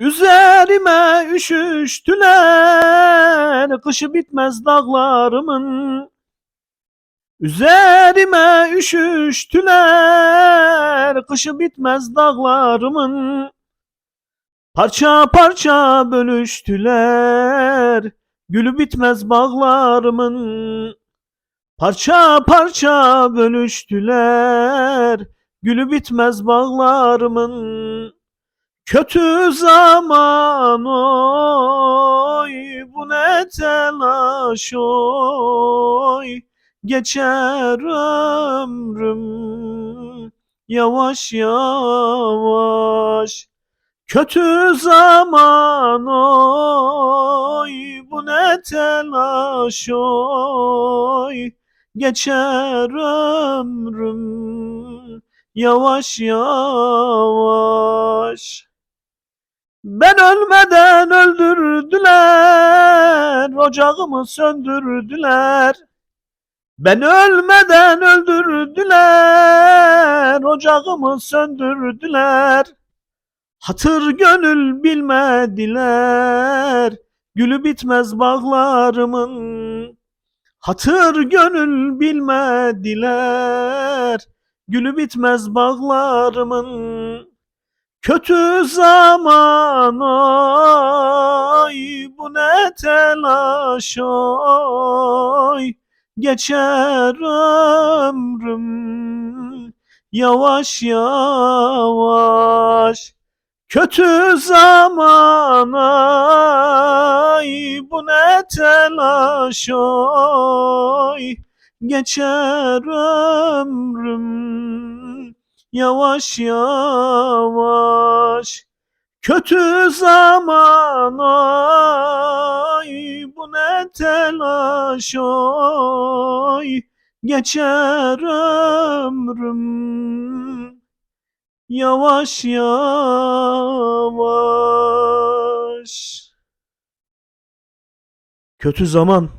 Üzerime üşüştüler, kışı bitmez dağlarımın. Üzerime üşüştüler, kışı bitmez dağlarımın. Parça parça bölüştüler, gülü bitmez bağlarımın. Parça parça bölüştüler, gülü bitmez bağlarımın. Kötü zaman oy bu ne telaş oy. Geçer ömrüm yavaş yavaş. Kötü zaman oy bu ne telaş oy. Geçer ömrüm yavaş yavaş ben ölmeden öldürdüler, ocağımı söndürdüler. Ben ölmeden öldürdüler, ocağımı söndürdüler. Hatır gönül bilmediler, gülü bitmez bağlarımın. Hatır gönül bilmediler, gülü bitmez bağlarımın. Kötü zaman oy bu ne telaş oy. Geçer ömrüm yavaş yavaş. Kötü zaman oy bu ne telaş oy. Geçer ömrüm yavaş yavaş. Kötü zaman oy bu ne telaş oy. Geçer ömrüm. Yavaş yavaş. Kötü zaman